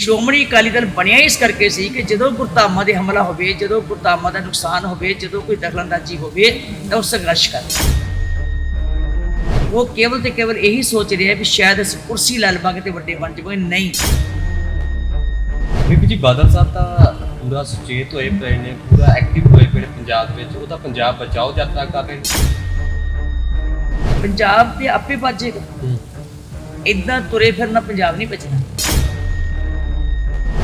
ਸ਼੍ਰੋਮਣੀ ਅਕਾਲੀ ਦਲ ਬਣਿਆ ਇਸ ਕਰਕੇ ਸੀ ਕਿ ਜਦੋਂ ਗੁਰਧਾਮਾਂ ਦੇ ਹਮਲਾ ਹੋਵੇ ਜਦੋਂ ਗੁਰਧਾਮਾਂ ਦਾ ਨੁਕਸਾਨ ਹੋਵੇ ਜਦੋਂ ਕੋਈ ਦਖਲਅੰਦਾਜ਼ੀ ਹੋਵੇ ਤਾਂ ਉਹ ਸੰਘਰਸ਼ ਕਰ ਉਹ ਕੇਵਲ ਤੇ ਕੇਵਲ ਇਹੀ ਸੋਚ ਰਿਹਾ ਵੀ ਸ਼ਾਇਦ ਅਸੀਂ ਕੁਰਸੀ ਲੈ ਲਵਾਂਗੇ ਤੇ ਵੱਡੇ ਬਣ ਜਾਵਾਂਗੇ। ਨਹੀਂ। ਬੀਬੀ ਜੀ ਬਾਦਲ ਸਾਹਿਬ ਤਾਂ ਪੂਰਾ ਸੁਚੇਤ ਹੋਏ ਪਏ ਨੇ ਪੂਰਾ ਐਕਟਿਵ ਹੋਏ ਪਏ ਨੇ ਪੰਜਾਬ ਵਿੱਚ। ਉਹ ਤਾਂ ਪੰਜਾਬ ਬਚਾਓ ਯਾਤਰਾ ਕਰ ਰਹੇ ਨੇ। ਪੰਜਾਬ ਤੇ ਆਪੇ ਬਾਜੇਗਾ ਇਦਾਂ ਤੁਰੇ ਫਿਰਨਾ ਪੰਜਾਬ ਨਹੀਂ ਬਚਣਾ।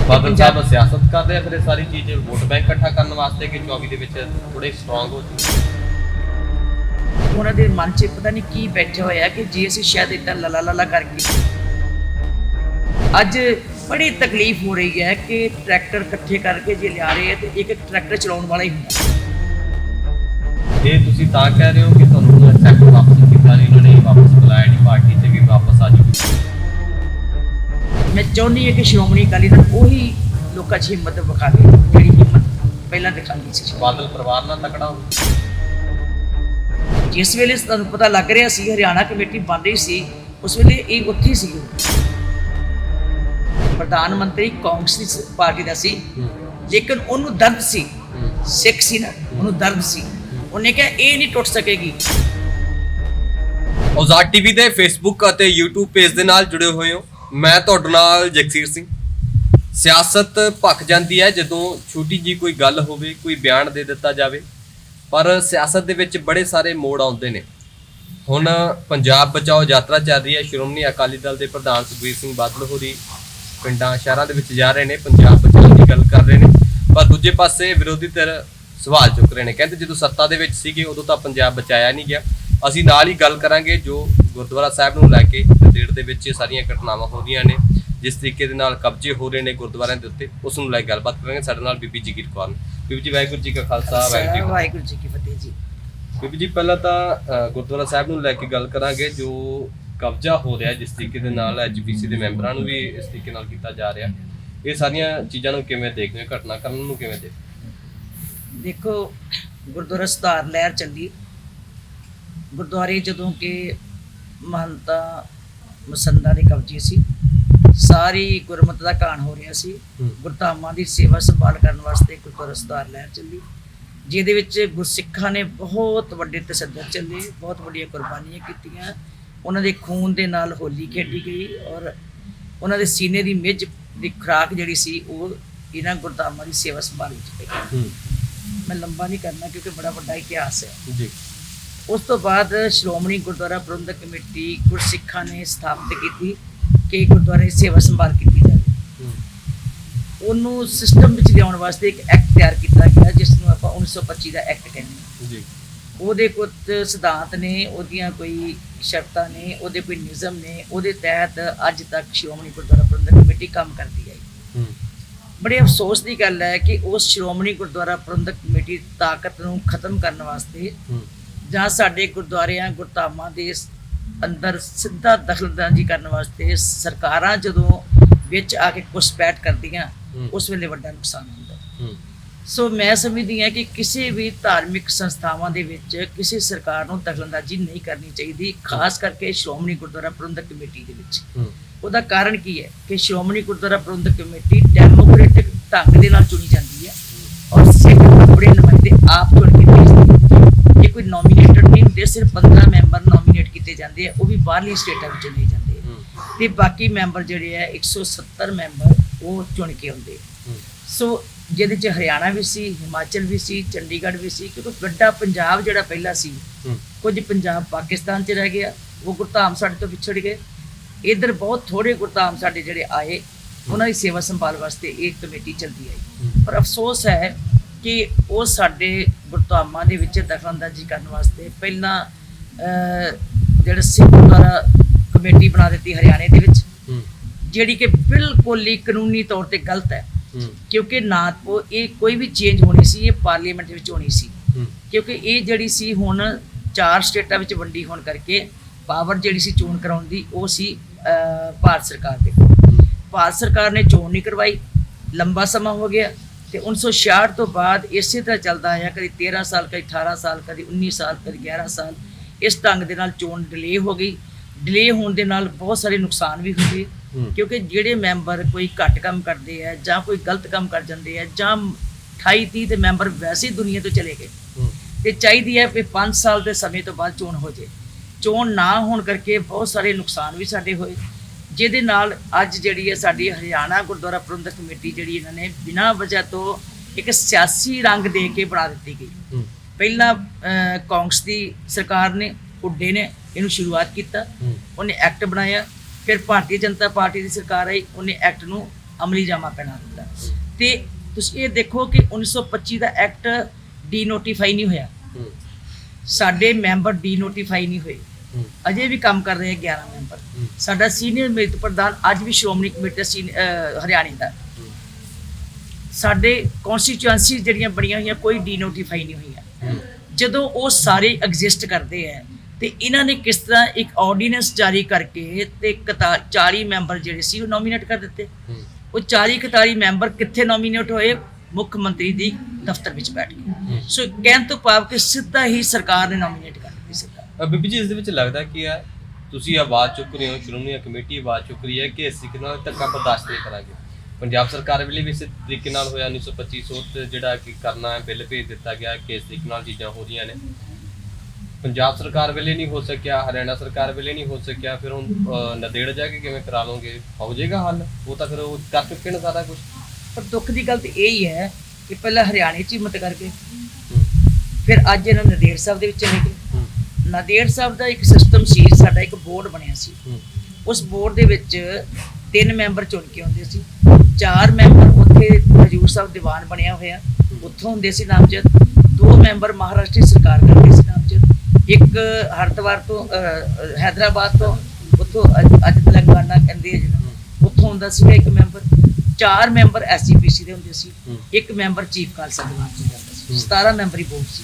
ਬਾਦਲ ਸਾਹਿਬ ਸਿਆਸਤ ਕਰਦੇ ਆ ਫਿਰ ਇਹ ਸਾਰੀ ਚੀਜ਼ ਵੋਟ ਬੈਂਕ ਇਕੱਠਾ ਕਰਨ ਵਾਸਤੇ ਕਿ 24 ਦੇ ਵਿੱਚ ਥੋੜੇ ਸਟਰੋਂਗ ਹੋ ਜਾਣ। ਉਹਨਾਂ ਦੇ ਮਨ 'ਚ ਪਤਾ ਨਹੀਂ ਕੀ ਬੈਠਾ ਹੋਇਆ ਕਿ ਜੇ ਅਸੀਂ ਸ਼ਾਇਦ ਇਦਾਂ ਲਲਾ ਲਲਾ ਕਰਕੇ ਅੱਜ ਬੜੀ ਤਕਲੀਫ ਹੋ ਰਹੀ ਹੈ ਕਿ ਟਰੈਕਟਰ ਇਕੱਠੇ ਕਰਕੇ ਜੇ ਲਿਆ ਰਹੇ ਆ ਤੇ ਇੱਕ ਟਰੈਕਟਰ ਚਲਾਉਣ ਵਾਲਾ ਹੀ ਹੁੰਦਾ। ਇਹ ਤੁਸੀਂ ਤਾਂ ਕਹਿ ਰਹੇ ਹੋ ਕਿ ਤੁਹਾਨੂੰ ਐਕਸੈਪਟ ਵਾਪਸ ਕੀਤਾ ਨਹੀਂ ਉਹਨਾਂ ਨੇ ਵਾਪਸ ਬੁਲਾਇਆ ਨਹੀਂ ਪਾਰਟੀ ਤੇ ਵੀ ਵਾਪਸ ਆ ਜਾਓ। ਮੈਂ ਚਾਹੁੰਦੀ ਹਾਂ ਕਿ ਸ਼੍ਰੋਮਣੀ ਅਕਾਲੀ ਦਲ ਉਹੀ ਲੋਕਾਂ 'ਚ ਹਿੰਮਤ ਵਿਖਾਵੇ ਜਿਹੜੀ ਹਿੰਮਤ ਪਹਿਲਾਂ ਦਿਖਾਉਂਦੀ ਸੀ। ਬਾਦਲ ਪਰਿਵਾਰ ਨਾਲ ਤਕੜਾ ਹੋ ਜਿਸ ਵੇਲੇ ਤੁਹਾਨੂੰ ਪਤਾ ਲੱਗ ਰਿਹਾ ਸੀ ਹਰਿਆਣਾ ਕਮੇਟੀ ਬਣ ਰਹੀ ਸੀ ਉਸ ਵੇਲੇ ਇਹ ਉੱਥੇ ਸੀ। ਪ੍ਰਧਾਨ ਮੰਤਰੀ ਕਾਂਗਰਸ ਦੀ ਪਾਰਟੀ ਦਾ ਸੀ ਲੇਕਿਨ ਉਹਨੂੰ ਦਰਦ ਸੀ। ਸਿੱਖ ਸੀ ਨਾ ਉਹਨੂੰ ਦਰਦ ਸੀ। ਉਹਨੇ ਕਿਹਾ ਇਹ ਨਹੀਂ ਟੁੱਟ ਸਕੇਗੀ। ਔਜ਼ਾਦ ਟੀਵੀ ਦੇ ਫੇਸਬੁੱਕ ਅਤੇ YouTube ਪੇਜ ਦੇ ਨਾਲ ਜੁੜੇ ਹੋਏ ਹੋ। ਮੈਂ ਤੁਹਾਡੇ ਨਾਲ ਜਗਸੀਰ ਸਿੰਘ। ਸਿਆਸਤ ਭੱਖ ਜਾਂਦੀ ਹੈ ਜਦੋਂ ਛੋਟੀ ਜੀ ਕੋਈ ਗੱਲ ਹੋਵੇ, ਕੋਈ ਬਿਆਨ ਦੇ ਦਿੱਤਾ ਜਾਵੇ। ਪਰ ਸਿਆਸਤ ਦੇ ਵਿੱਚ ਬੜੇ ਸਾਰੇ ਮੋੜ ਆਉਂਦੇ ਨੇ। ਹੁਣ ਪੰਜਾਬ ਬਚਾਓ ਯਾਤਰਾ ਚੱਲ ਰਹੀ ਹੈ। ਸ਼੍ਰੋਮਣੀ ਅਕਾਲੀ ਦਲ ਦੇ ਪ੍ਰਧਾਨ ਸੁਖਬੀਰ ਸਿੰਘ ਬਾਦਲ ਹੋਰੀ ਪਿੰਡਾਂ, ਸ਼ਹਿਰਾਂ ਦੇ ਵਿੱਚ ਜਾ ਰਹੇ ਨੇ, ਪੰਜਾਬ ਬਚਾਉਣ ਦੀ ਗੱਲ ਕਰ ਰਹੇ ਨੇ। ਪਰ ਦੂਜੇ ਪਾਸੇ ਵਿਰੋਧੀ ਧਿਰ ਸਵਾਲ ਚੁੱਕ ਰਹੇ ਨੇ। ਕਹਿੰਦੇ ਜਦੋਂ ਸੱਤਾ ਦੇ ਵਿੱਚ ਸੀਗੇ, ਉਦੋਂ ਤਾਂ ਪੰਜਾਬ ਬਚਾਇਆ ਨਹੀਂ ਗਿਆ। ਅਸੀਂ ਨਾਲ ਹੀ ਗੱਲ ਕਰਾਂਗੇ ਜੋ ਗੁਰਦੁਆਰਾ ਸਾਹਿਬ ਨੂੰ ਲੈ ਕੇ ਨੰਦੇੜ ਦੇ ਵਿੱਚ ਇਹ ਸਾਰੀਆਂ ਘਟਨਾਵਾਂ ਹੋ ਰਹੀਆਂ ਨੇ। ਜਿਸ ਤਰੀਕੇ ਦੇ ਨਾਲ ਕਬਜ਼ੇ ਹੋ ਰਹੇ ਨੇ ਗੁਰਦੁਆਰਿਆਂ ਦੇ ਉੱਤੇ ਉਸ ਨੂੰ ਲੈ ਕੇ ਗੱਲਬਾਤ ਕਰਾਂਗੇ। ਸਾਡੇ ਨਾਲ ਬੀਬੀ ਜਗੀਰ ਕੌਰ। ਬੀਬੀ ਜੀ ਵਾਹਿਗੁਰੂ ਜੀ ਕਾ ਖਾਲਸਾ ਵਾਹਿਗੁਰੂ ਜੀ ਕੀ ਫਤਿਹ। ਜੀ ਬੀਬੀ ਜੀ ਪਹਿਲਾਂ ਤਾਂ ਗੁਰਦੁਆਰਾ ਸਾਹਿਬ ਨੂੰ ਲੈ ਕੇ ਗੱਲ ਕਰਾਂਗੇ। ਜੋ ਕਬਜ਼ਾ ਹੋ ਰਿਹਾ ਜਿਸ ਤਰੀਕੇ ਦੇ ਨਾਲ ਐਜੀਪੀਸੀ ਦੇ ਮੈਂਬਰਾਂ ਨੂੰ ਵੀ ਇਸ ਤਰੀਕੇ ਨਾਲ ਕੀਤਾ ਜਾ ਰਿਹਾ। ਇਹ ਸਾਰੀਆਂ ਚੀਜ਼ਾਂ ਨੂੰ ਕਿਵੇਂ ਦੇਖਦੇ ਹੋ? ਘਟਨਾਕ੍ਰਮ ਨੂੰ ਕਿਵੇਂ ਦੇਖਦੇ? ਦੇਖੋ ਗੁਰਦੁਆਰਾ ਸੁਧਾਰ ਲਹਿਰ ਚੱਲੀ। ਗੁਰਦੁਆਰੇ ਜਦੋਂ ਕਿ ਮਹੰਤਾ ਮਸੰਦਾ ਦੇ ਕਬਜ਼ੇ ਸੀ। ਸਾਰੀ ਗੁਰਮਤ ਦਾ ਕਾਣ ਹੋ ਰਿਹਾ ਸੀ। ਗੁਰਧਾਮਾਂ ਦੀ ਸੇਵਾ ਸੰਭਾਲ ਕਰਨ ਵਾਸਤੇ ਗੁਰਦੁਆਰਾ ਸੁਧਾਰ ਲਹਿਰ ਚੱਲੀ। ਜਿਹਦੇ ਵਿੱਚ ਗੁਰਸਿੱਖਾਂ ਨੇ ਬਹੁਤ ਵੱਡੇ ਤਸੱਦਦ ਚੱਲੇ ਬਹੁਤ ਵੱਡੀਆਂ ਕੁਰਬਾਨੀਆਂ ਕੀਤੀਆਂ। ਉਹਨਾਂ ਦੇ ਖੂਨ ਦੇ ਨਾਲ ਹੋਲੀ ਖੇਡੀ ਗਈ ਔਰ ਉਹਨਾਂ ਦੇ ਸੀਨੇ ਦੀ ਮਿੱਝ ਦੀ ਖੁਰਾਕ ਜਿਹੜੀ ਸੀ ਉਹ ਇਹਨਾਂ ਗੁਰਧਾਮਾਂ ਦੀ ਸੇਵਾ ਸੰਭਾਲ ਵਿੱਚ ਪਈ। ਮੈਂ ਲੰਬਾ ਨਹੀਂ ਕਰਨਾ ਕਿਉਂਕਿ ਬੜਾ ਵੱਡਾ ਇਤਿਹਾਸ ਹੈ। ਜੀ। ਉਸ ਤੋਂ ਬਾਅਦ ਸ਼੍ਰੋਮਣੀ ਗੁਰਦੁਆਰਾ ਪ੍ਰਬੰਧਕ ਕਮੇਟੀ ਗੁਰਸਿੱਖਾਂ ਨੇ ਸਥਾਪਿਤ ਕੀਤੀ ਕਿ ਗੁਰਦੁਆਰੇ ਸੇਵਾ ਸੰਭਾਲ ਕੀਤੀ ਜਾਵੇ। ਉਹਨੂੰ ਸਿਸਟਮ ਵਿੱਚ ਲਿਆਉਣ ਵਾਸਤੇ ਇੱਕ ਐਕਟ ਤਿਆਰ ਕੀਤਾ ਗਿਆ ਜਿਸ ਨੂੰ ਆਪਾਂ 1925 ਦਾ ਐਕਟ ਕਹਿੰਦੇ ਹਾਂ। ਜੀ। ਉਹਦੇ ਕੁਝ ਸਿਧਾਂਤ ਨੇ ਉਹਦੀਆਂ ਕੋਈ ਸ਼ਰਤਾਂ ਨੇ ਉਹਦੇ ਕੋਈ ਨਿਯਮ ਨੇ ਉਹਦੇ ਤਹਿਤ ਅੱਜ ਤੱਕ ਸ਼੍ਰੋਮਣੀ ਗੁਰਦੁਆਰਾ ਪ੍ਰਬੰਧਕ ਕਮੇਟੀ ਕੰਮ ਕਰਦੀ ਹੈ ਹੂੰ। ਬੜੇ ਅਫਸੋਸ ਦੀ ਗੱਲ ਹੈ ਕਿ ਉਸ ਸ਼੍ਰੋਮਣੀ ਗੁਰਦੁਆਰਾ ਪ੍ਰਬੰਧਕ ਕਮੇਟੀ ਤਾਕਤ ਨੂੰ ਖਤਮ ਕਰਨ ਵਾਸਤੇ ਜਾਂ ਸਾਡੇ ਗੁਰਦੁਆਰਿਆਂ ਗੁਰਧਾਮਾਂ ਦੇ ਅੰਦਰ ਸਿੱਧਾ ਦਖਲਅੰਦਾਜ਼ੀ ਕਰਨ ਵਾਸਤੇ ਸਰਕਾਰਾਂ ਜਦੋਂ ਵਿੱਚ ਆ ਕੇ ਘੁਸਪੈਠ ਕਰਦੀਆਂ। ਉਸ ਵੇਲੇ ਵੱਡਾ ਨੁਕਸਾਨ ਹੁੰਦਾ। ਸੋ ਮੈਂ ਸਮਝਦੀ ਹਾਂ ਕਿ ਕਿਸੇ ਵੀ ਧਾਰਮਿਕ ਸੰਸਥਾਵਾਂ ਦੇ ਵਿੱਚ ਕਿਸੇ ਸਰਕਾਰ ਨੂੰ ਦਖਲਅੰਦਾਜ਼ੀ ਨਹੀਂ ਕਰਨੀ ਚਾਹੀਦੀ ਖਾਸ ਕਰਕੇ ਸ਼੍ਰੋਮਣੀ ਗੁਰਦੁਆਰਾ ਪ੍ਰਬੰਧਕ ਕਮੇਟੀ ਦੇ ਵਿੱਚ। ਉਹਦਾ ਕਾਰਨ ਕੀ ਹੈ? ਕਿ ਸ਼੍ਰੋਮਣੀ ਗੁਰਦੁਆਰਾ ਪ੍ਰਬੰਧਕ ਕਮੇਟੀ ਡੈਮੋਕ੍ਰੈਟਿਕ ਢੰਗ ਦੇ ਨਾਲ ਚੁਣੀ ਜਾਂਦੀ ਹੈ ਔਰ ਸਿੱਖ ਆਪਣੇ ਨੁਮਾਇੰਦੇ ਆਪ ਚੁਣ ਕੇ ਭੇਜਦੇ ਕੋਈ ਨੋਮੀਨੇਟਡ ਨਹੀਂ ਹੁੰਦੇ ਸਿਰਫ 15 ਮੈਂਬਰ ਨੋਮੀਨੇਟ ਕੀਤੇ ਜਾਂਦੇ ਆ ਉਹ ਵੀ ਬਾਹਰਲੀ ਸਟੇਟਾਂ ਵਿੱਚੋਂ ਨਹੀਂ ਜਾਂਦੇ। ਤੇ ਬਾਕੀ ਮੈਂਬਰ ਜਿਹੜੇ ਆ 170 ਮੈਂਬਰ ਉਹ ਚੁਣ ਕੇ ਆਉਂਦੇ। ਸੋ ਜਿਹਦੇ ਚ ਹਰਿਆਣਾ ਵੀ ਸੀ ਹਿਮਾਚਲ ਵੀ ਸੀ ਚੰਡੀਗੜ੍ਹ ਵੀ ਸੀ ਕਿਉਂਕਿ ਵੱਡਾ ਪੰਜਾਬ ਜਿਹੜਾ ਪਹਿਲਾਂ ਸੀ ਕੁਝ ਪੰਜਾਬ ਪਾਕਿਸਤਾਨ 'ਚ ਰਹਿ ਗਿਆ ਉਹ ਗੁਰਧਾਮ ਸਾਡੇ ਤੋਂ ਵਿਛੜ ਗਏ। ਇਧਰ ਬਹੁਤ ਥੋੜੇ ਗੁਰਧਾਮ ਸਾਡੇ ਜਿਹੜੇ ਆਏ ਉਹਨਾਂ ਦੀ ਸੇਵਾ ਸੰਭਾਲ ਵਾਸਤੇ ਇਹ ਕਮੇਟੀ ਚੱਲਦੀ ਆਈ। ਪਰ ਅਫਸੋਸ ਹੈ ਕਿ ਉਹ ਸਾਡੇ ਗੁਰਧਾਮਾਂ ਦੇ ਵਿੱਚ ਦਖਲਅੰਦਾਜ਼ੀ ਕਰਨ ਵਾਸਤੇ ਪਹਿਲਾਂ ਜਿਹੜਾ ਸਿੱਖ ਗੁਰਦੁਆਰਾ ਕਮੇਟੀ ਬਣਾ ਦਿੱਤੀ ਹਰਿਆਣੇ ਦੇ ਵਿੱਚ ਜਿਹੜੀ ਕਿ ਬਿਲਕੁਲ ਹੀ ਕਾਨੂੰਨੀ ਤੌਰ ਤੇ ਗਲਤ ਹੈ। ਕਿਉਂਕਿ ਨਾ ਇਹ ਕੋਈ ਵੀ ਚੇਂਜ ਹੋਣੀ ਸੀ ਇਹ ਪਾਰਲੀਮੈਂਟ ਵਿੱਚ ਹੋਣੀ ਸੀ। ਕਿਉਂਕਿ ਇਹ ਜਿਹੜੀ ਸੀ ਹੁਣ ਚਾਰ ਸਟੇਟਾਂ ਵਿੱਚ ਵੰਡੀ ਹੋਣ ਕਰਕੇ ਪਾਵਰ ਜਿਹੜੀ ਸੀ ਚੋਣ ਕਰਾਉਣ ਦੀ ਉਹ ਸੀ ਭਾਰਤ ਸਰਕਾਰ ਦੇ ਕੋਲ। ਭਾਰਤ ਸਰਕਾਰ ਨੇ ਚੋਣ ਨਹੀਂ ਕਰਵਾਈ ਲੰਬਾ ਸਮਾਂ ਹੋ ਗਿਆ। ਤੇ 1966 ਤੋਂ ਬਾਅਦ ਇਸੇ ਤਰ੍ਹਾਂ ਚੱਲਦਾ ਆਇਆ ਕਦੀ 13 ਸਾਲ ਕਦੀ 18 ਸਾਲ ਕਦੀ 19 ਸਾਲ ਕਦੀ 11 ਸਾਲ। ਇਸ ਢੰਗ ਦੇ ਨਾਲ ਚੋਣ ਡਿਲੇ ਹੋ ਗਈ। ਡਿਲੇ ਹੋਣ ਦੇ ਨਾਲ ਬਹੁਤ ਸਾਰੇ ਨੁਕਸਾਨ ਵੀ ਹੂੰ। ਕਿਉਂਕਿ ਜਿਹੜੇ ਮੈਂਬਰ ਕੋਈ ਘੱਟ ਕੰਮ ਕਰਦੇ ਆ ਜਾਂ ਕੋਈ ਗਲਤ ਕੰਮ ਕਰ ਜਾਂਦੇ ਆ ਜਾਂ 28 30 ਦੇ ਮੈਂਬਰ ਵੈਸੇ ਦੁਨੀਆ ਤੋਂ ਚਲੇ ਗਏ। ਤੇ ਚਾਹੀਦੀ ਹੈ ਕਿ 5 ਸਾਲ ਦੇ ਸਮੇਂ ਤੋਂ ਬਾਅਦ ਚੋਣ ਹੋ ਜੇ। ਚੋਣ ਨਾ ਹੋਣ ਕਰਕੇ ਬਹੁਤ ਸਾਰੇ ਨੁਕਸਾਨ ਵੀ ਸਾਡੇ ਹੋਏ। ਜਿਹਦੇ ਨਾਲ ਅੱਜ ਜਿਹੜੀ ਹੈ ਸਾਡੀ ਹਰਿਆਣਾ ਗੁਰਦੁਆਰਾ ਪ੍ਰਬੰਧਕ ਕਮੇਟੀ ਜਿਹੜੀ ਇਹਨਾਂ ਨੇ ਬਿਨਾਂ ਵਜ੍ਹਾ ਤੋਂ ਇੱਕ ਸਿਆਸੀ ਰੰਗ ਦੇ ਕੇ ਬਣਾ ਦਿੱਤੀ ਗਈ। ਪਹਿਲਾਂ ਕਾਂਗਰਸ ਦੀ ਸਰਕਾਰ ਨੇ ਹੁੱਡੇ ਨੇ ਇਹਨੂੰ ਸ਼ੁਰੂਆਤ ਕੀਤਾ। ਉਹਨੇ ਐਕਟ ਬਣਾਇਆ। ਫਿਰ ਭਾਰਤੀ ਜਨਤਾ ਪਾਰਟੀ ਦੀ ਸਰਕਾਰ ਆਈ। ਉਹਨੇ ਐਕਟ ਨੂੰ ਅਮਲੀ ਜਾਮਾ ਪਹਿਨਾ ਦਿੱਤਾ। ਤੇ ਤੁਸੀਂ ਇਹ ਦੇਖੋ ਕਿ 1925 ਦਾ ਐਕਟ ਡੀਨੋਟੀਫਾਈ ਨਹੀਂ ਹੋਇਆ। ਸਾਡੇ ਮੈਂਬਰ ਡੀਨੋਟੀਫਾਈ ਨਹੀਂ ਹੋਏ। ਅਜੇ ਵੀ ਕੰਮ ਕਰ ਰਹੇ ਆ 11 ਮੈਂਬਰ। ਹੂੰ। ਸਾਡਾ ਸੀਨੀਅਰ ਮੀਤ ਪ੍ਰਧਾਨ ਅੱਜ ਵੀ ਸ਼੍ਰੋਮਣੀ ਕਮੇਟੀ ਦਾ ਹਰਿਆਣੇ ਦਾ। ਹੂੰ। ਸਾਡੇ ਕਨਸਟੀਚੁਐਂਸੀ ਜਿਹੜੀਆਂ ਬਣੀਆਂ ਹੋਈਆਂ ਕੋਈ ਡੀਨੋਟੀਫਾਈ ਨਹੀਂ ਹੋਈਆਂ। ਹੂੰ। ਜਦੋਂ ਉਹ ਸਾਰੇ ਐਗਜ਼ਿਸਟ ਕਰਦੇ ਆ ਤੇ ਇਹਨਾਂ ਨੇ ਕਿਸ ਤਰ੍ਹਾਂ ਇੱਕ ਆਰਡੀਨੈਂਸ ਜਾਰੀ ਕਰਕੇ ਤੇ ਕਤਾ- 40 ਮੈਂਬਰ ਜਿਹੜੇ ਸੀ ਉਹ ਨੋਮੀਨੇਟ ਕਰ ਦਿੱਤੇ। ਹੂੰ। ਉਹ 40 41 ਮੈਂਬਰ ਕਿੱਥੇ ਨੋਮੀਨੇਟ ਹੋਏ? ਮੁੱਖ ਮੰਤਰੀ ਦੀ ਦਫ਼ਤਰ ਵਿੱਚ ਬੈਠ ਕੇ ਹੂੰ। ਸੋ ਕਹਿਣ ਤੋਂ ਭਾਵ ਕਿ ਸਿੱਧਾ ਹੀ ਸਰਕਾਰ ਨੇ ਨੋਮੀਨੇਟ ਅ, ਬੀਬੀ ਜੀ ਇਸ ਦੇ ਵਿੱਚ ਲੱਗਦਾ ਕੀ ਹੈ? ਤੁਸੀਂ ਆਵਾਜ਼ ਚੁੱਕ ਰਹੇ ਹੋ ਸ਼੍ਰੋਮਣੀ ਕਮੇਟੀ ਆਵਾਜ਼ ਚੁੱਕ ਰਹੀ ਹੈ ਕਿ ਇਸ ਤਰੀਕੇ ਨਾਲ ਧੱਕਾ ਬਰਦਾਸ਼ਤ ਨਹੀਂ ਕਰਾਂਗੇ। ਪੰਜਾਬ ਸਰਕਾਰ ਵੇਲੇ ਵੀ ਇਸੇ ਤਰੀਕੇ ਨਾਲ ਹੋਇਆ 1925 ਸੋਧ ਜਿਹੜਾ ਕਿ ਕਰਨਾ ਹੈ ਬਿੱਲ ਭੇਜ ਦਿੱਤਾ ਗਿਆ ਕਿ ਇਸ ਤਰੀਕੇ ਨਾਲ ਚੀਜ਼ਾਂ ਹੋ ਰਹੀਆਂ ਨੇ। ਪੰਜਾਬ ਸਰਕਾਰ ਵੇਲੇ ਨਹੀਂ ਹੋ ਸਕਿਆ ਹਰਿਆਣਾ ਸਰਕਾਰ ਵੇਲੇ ਨਹੀਂ ਹੋ ਸਕਿਆ ਫਿਰ ਹੁਣ ਅ, ਨੰਦੇੜ ਜਾ ਕੇ ਕਿਵੇਂ ਕਰਾ ਲਓਗੇ? ਹੋ ਜਾਏਗਾ ਹੱਲ? ਉਹ ਤਾਂ ਫਿਰ ਉਹ ਕਰ ਚੁੱਕੇ ਨੇ ਸਾਰਾ ਕੁਝ ਪਰ ਦੁੱਖ ਦੀ ਗੱਲ ਤੇ ਇਹ ਹੀ ਹੈ ਕਿ ਪਹਿਲਾਂ ਹਰਿਆਣੇ 'ਚ ਹਿੰਮਤ ਕਰਕੇ ਫਿਰ ਅੱਜ ਇਹਨਾਂ ਨਦੇੜ ਸਾਹਿਬ ਦੇ ਵਿੱਚ ਚਲੇ ਗਏ ਨਦੇੜ ਸਾਹਿਬ ਦਾ ਇੱਕ ਸਿਸਟਮ ਸੀ ਸਾਡਾ ਇੱਕ ਬੋਰਡ ਬਣਿਆ ਸੀ। ਉਸ ਬੋਰਡ ਦੇ ਵਿੱਚ ਤਿੰਨ ਮੈਂਬਰ ਚੁਣ ਕੇ ਆਉਂਦੇ ਸੀ। ਚਾਰ ਮੈਂਬਰ ਉੱਥੇ ਹਜੂਰ ਸਾਹਿਬ ਦੀਵਾਨ ਬਣਿਆ ਹੋਇਆ। ਉੱਥੋਂ ਹੁੰਦੇ ਸੀ ਨਾਮਜ਼ਦ। ਦੋ ਮੈਂਬਰ ਮਹਾਰਾਸ਼ਟਰੀ ਸਰਕਾਰ ਕਰਦੇ ਸੀ ਨਾਮਜ਼ਦ। ਇੱਕ ਹਰਿਦੁਆਰ ਤੋਂ ਹੈਦਰਾਬਾਦ ਤੋਂ ਉੱਥੋਂ ਅੱਜ- ਤੇਲੰਗਾਨਾ ਕਹਿੰਦੇ ਆ ਜਿਹਨੂੰ। ਉੱਥੋਂ ਹੁੰਦਾ ਸੀ ਇੱਕ ਮੈਂਬਰ। ਚਾਰ ਮੈਂਬਰ ਐਸਜੀਪੀਸੀ ਦੇ ਹੁੰਦੇ ਸੀ। ਇੱਕ ਮੈਂਬਰ ਚੀਫ ਖਾਲਸਾ ਦੀਵਾਨ ਚ ਜਾਂਦਾ ਸੀ। ਹੂੰ। 17 ਮੈਂਬਰੀ ਬੋਰਡ ਸੀ।